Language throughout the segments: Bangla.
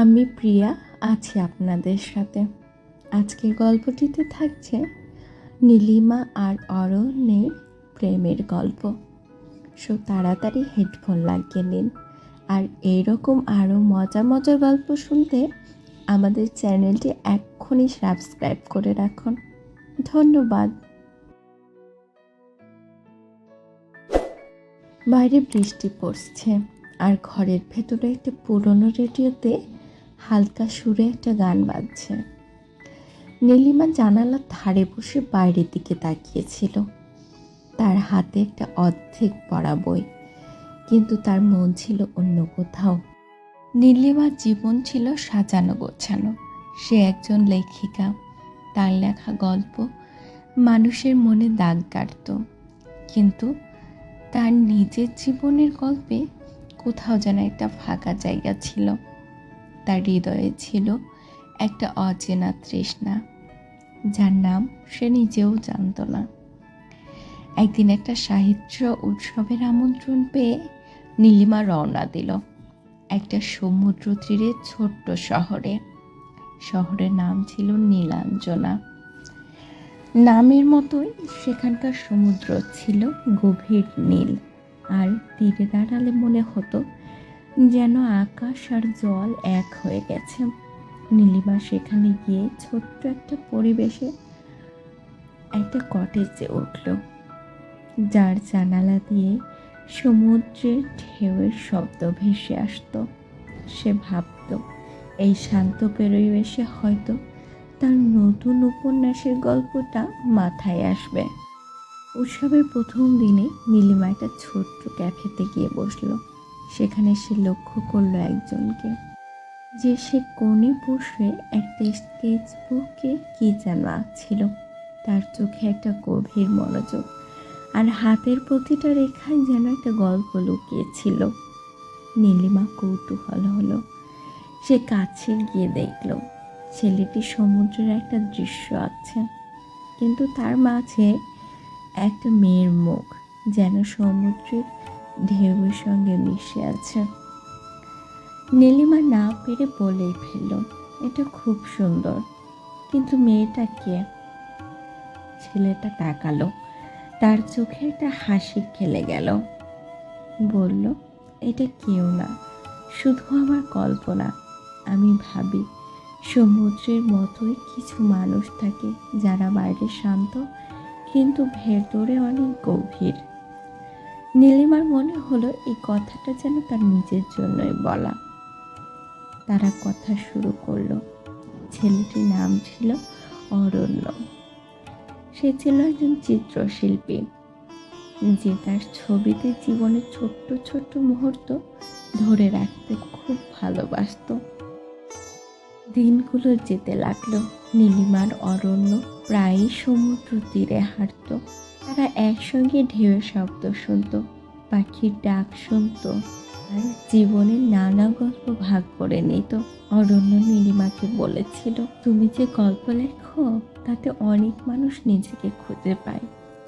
আমি প্রিয়া, আছি আপনাদের সাথে। আজকের গল্পটিতে থাকছে নীলিমা আর অরণ্যের প্রেমের গল্প। সো তাড়াতাড়ি হেডফোন লাগিয়ে নিন আর এইরকম আরও মজা মজার গল্প শুনতে আমাদের চ্যানেলটি এক্ষুনি সাবস্ক্রাইব করে রাখুন। ধন্যবাদ। বাইরে বৃষ্টি পড়ছে আর ঘরের ভেতরে একটা পুরনো রেডিওতে হালকা সুরে একটা গান বাজছে। নীলিমা জানালার ধারে বসে বাইরের দিকে তাকিয়েছিল। তার হাতে একটা অর্ধেক পড়া বই, কিন্তু তার মন ছিল অন্য কোথাও। নীলিমার জীবন ছিল সাজানো গোছানো। সে একজন লেখিকা, তার লেখা গল্প মানুষের মনে দাগ কাটত। কিন্তু তার নিজের জীবনের গল্পে কোথাও যেন একটা ফাঁকা জায়গা ছিল। তার হৃদয়ে ছিল একটা অচেনা তৃষ্ণা, যার নাম সে নিজেও জানত না। একদিন একটা সাহিত্য উৎসবের আমন্ত্রণ পেয়ে নীলিমা রওনা দিল একটা সমুদ্র তীরে ছোট্ট শহরে। শহরের নাম ছিল নীলাঞ্জনা। নামের মতোই সেখানকার সমুদ্র ছিল গভীর নীল, আর তীরে দাঁড়ালে মনে হতো যেন আকাশ আর জল এক হয়ে গেছে। নীলিমা সেখানে গিয়ে ছোট্ট একটা পরিবেশে একটা কটেজে উঠল। যার জানালা দিয়ে সমুদ্রের ঢেউয়ের শব্দ ভেসে আসতো। সে ভাবত, এই শান্ত পরিবেশে হয়তো তার নতুন উপন্যাসের গল্পটা মাথায় আসবে। উৎসবের প্রথম দিনে নীলিমা একটা ছোট্ট ক্যাফেতে গিয়ে বসল। সেখানে সে লক্ষ্য করল একজনকে। যে সে কোণে বসে একটা স্কেচ বুকে কী যেন আঁকছিল। তার চোখে একটা গভীর মনোযোগ আর হাতের প্রতিটা রেখায় যেন একটা গল্প লুকিয়েছিল। নীলিমা কৌতূহল হলো। সে কাছে গিয়ে দেখল, ছেলেটি সমুদ্রের একটা দৃশ্য আছে কিন্তু তার মাঝে একটা মেয়ের মুখ যেন সমুদ্রের ঢেউয়ের সঙ্গে মিশে আছে। নীলিমা না পেরে বলেই ফেলল, এটা খুব সুন্দর। কিন্তু মেয়েটা কে? ছেলেটা তাকালো। তার চোখে একটা হাসি খেলে গেল। বলল, এটা কেউ না। শুধু আমার কল্পনা। আমি ভাবি, সমুদ্রের মতোই কিছু মানুষ থাকে যারা বাইরে শান্ত, কিন্তু ভেতরে অনেক গভীর। নীলিমার মনে হলো এই কথাটা যেন তার নিজের জন্যই বলা। তারা কথা শুরু করল। ছেলেটির নাম ছিল অরণ্য। সে ছিল একজন চিত্রশিল্পী। যে তার ছবিতে জীবনের ছোট্ট ছোট্ট মুহূর্ত ধরে রাখতে খুব ভালোবাসত। দিনগুলো যেতে লাগল। নীলিমার অরণ্য প্রায়ই সমুদ্র তীরে হাঁটত। তারা একসঙ্গে ঢেউয়ের শব্দ শুনত, পাখির ডাক শুনত, আর জীবনের নানা গল্প ভাগ করে নিত। অরণ্য নীলিমাকে বলেছিল, তুমি যে গল্প লেখো, তাতে অনেক মানুষ নিজেকে খুঁজে পায়।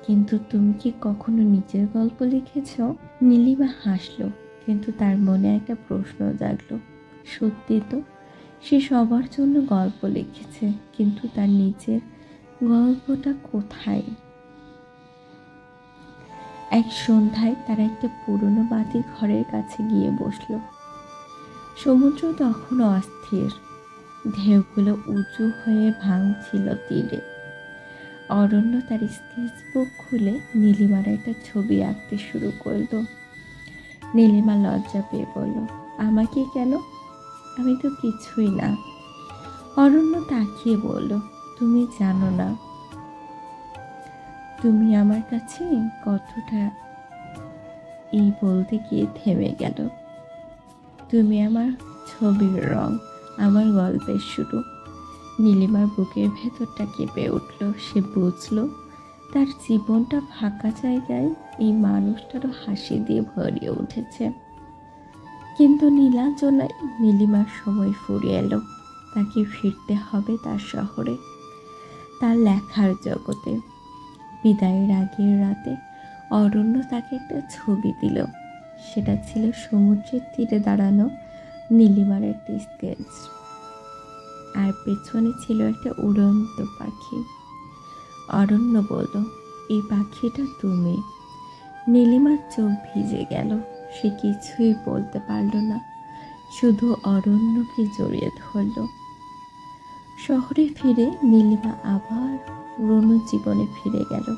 কিন্তু তুমি কি কখনো নিজের গল্প লিখেছ? নীলিমা হাসলো, কিন্তু তার মনে একটা প্রশ্ন জাগলো। সত্যি তো, সে সবার জন্য গল্প লিখেছে, কিন্তু তার নিজের গল্পটা কোথায়? এক সন্ধ্যায় তারা একটা পুরনো বাতি ঘরের কাছে গিয়ে বসল। সমুদ্র তখন অস্থির। ঢেউগুলো উঁচু হয়ে ভাঙছিল তীরে। অরণ্য তার স্কেচবুক খুলে নীলিমার একটা ছবি আঁকতে শুরু করল। নীলিমা লজ্জা পেয়ে বলল, আমাকে কেন? আমি তো কিছুই না। অরণ্য তাকিয়ে বলল, তুমি জানো না। তুমি আমার কাছে কতটা এই বলতে গিয়ে থেমে গেল। তুমি আমার ছবির রং, আমার গল্পের শুরু। নীলিমার বুকের ভেতরটা কেঁপে উঠল, সে বুঝলো তার জীবনটা ফাঁকা জায়গায় এই মানুষটারও হাসি দিয়ে ভরিয়ে উঠেছে। কিন্তু নীলাঞ্জনায় নীলিমার সময় ফুরিয়ে এলো, তাকে ফিরতে হবে তার শহরে, তার লেখার জগতে। বিদায়ের আগের রাতে অরণ্য তাকে একটা ছবি দিল। সেটা ছিল সমুদ্রের তীরে দাঁড়ানো নীলিমার একটি স্কেচ আর পেছনে ছিল একটা উড়ন্ত পাখি। অরণ্য বলল, এই পাখিটা তুমি। নীলিমার চোখ ভিজে গেল। সে কিছুই বলতে পারল না। শুধু অরণ্যকে জড়িয়ে ধরল। শহরে ফিরে নীলিমা আবার পুরনো জীবনে ফিরে গেল।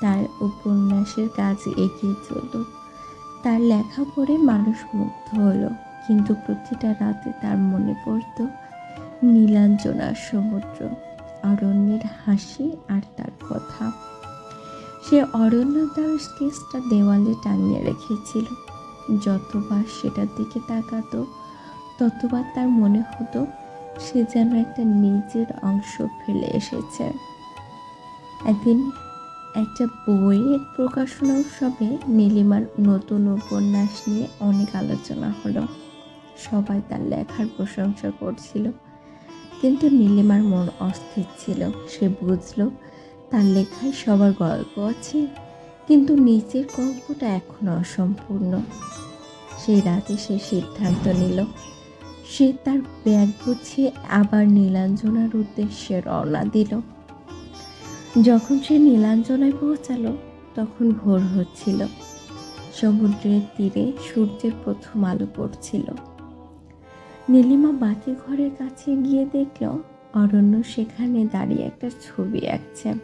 তার উপন্যাসের কাজ এগিয়ে চলল। তার লেখা পড়ে মানুষ মুগ্ধ হলো, কিন্তু প্রতিটা রাতে তার মনে পড়ত নীলাঞ্জনার সমুদ্র, অরণ্যের হাসি আর তার কথা। সে অরণ্য তার স্কেচটা দেওয়ালে টাঙিয়ে রেখেছিল। যতবার সেটার দিকে তাকাতো, ততবার তার মনে হতো সে যেন একটা নিজের অংশ ফেলে এসেছে। একদিন একটা বইয়ের প্রকাশনা উৎসবে নীলিমার নতুন উপন্যাস নিয়ে অনেক আলোচনা হলো। সবাই তার লেখার প্রশংসা করছিল। কিন্তু নীলিমার মন অস্থির ছিল। সে বুঝলো, তার লেখায় সবার গল্প আছে, কিন্তু নিজের গল্পটা এখনও অসম্পূর্ণ। সেই রাতে সে সিদ্ধান্ত নিল, সে তার ব্যাগ গুছিয়ে আবার নীলাঞ্জনার উদ্দেশ্যে রওনা দিল। যখন সে নীলাঞ্জনায় পৌঁছালো, তখন ভোর হচ্ছিল। সমুদ্রের তীরে সূর্যের প্রথম আলো পড়ছিল। নীলিমা বাকি ঘরের কাছে গিয়ে দেখল, অরণ্য সেখানে দাঁড়িয়ে একটা ছবি আঁকছে।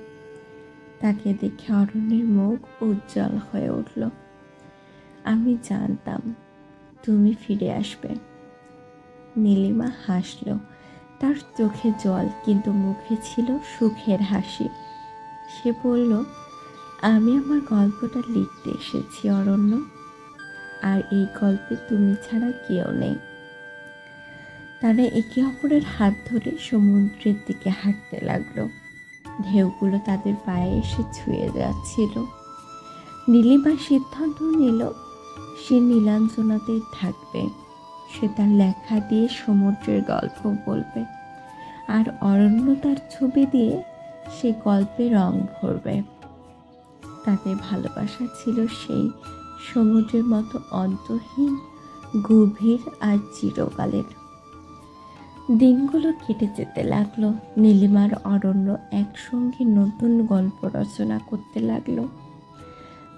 তাকে দেখে অরণ্যের মুখ উজ্জ্বল হয়ে উঠল। আমি জানতাম, তুমি ফিরে আসবে। নীলিমা হাসল। তার চোখে জল, কিন্তু মুখে ছিল সুখের হাসি। সে বলল, আমি আমার গল্পটা লিখতে এসেছি, অরণ্য। আর এই গল্পে তুমি ছাড়া কেউ নেই। তারা একে অপরের হাত ধরে সমুদ্রের দিকে হাঁটতে লাগল। ঢেউগুলো তাদের পায়ে এসে ছুঁয়ে যাচ্ছিল। নীলিমা সিদ্ধান্ত নিল, সে নীলাঞ্জনাতেই থাকবে। সে তার লেখা দিয়ে সমুদ্রের গল্প বলবে। আর অরণ্য তার ছবি দিয়ে সে গল্পে রং ভরবে। তাদের ভালোবাসা ছিল সেই সমুদ্রের মতো অন্তহীন, গভীর আর চিরকালের। দিনগুলো কেটে যেতে লাগল, নীলিমার অরণ্য একসঙ্গে নতুন গল্প রচনা করতে লাগল।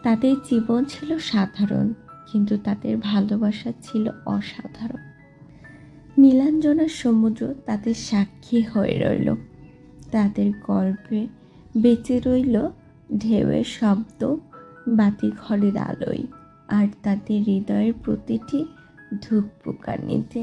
তাদের জীবন ছিল সাধারণ, কিন্তু তাদের ভালোবাসা ছিল অসাধারণ। নীলাঞ্জনার সমুদ্র তাদের সাক্ষী হয়ে রইল। তাদের গল্পে বেঁচে রইল ঢেউয়ের শব্দ বাতি ঘরের আলোয় আর তাদের হৃদয়ের প্রতিটি ধূপ পোকার নিতে।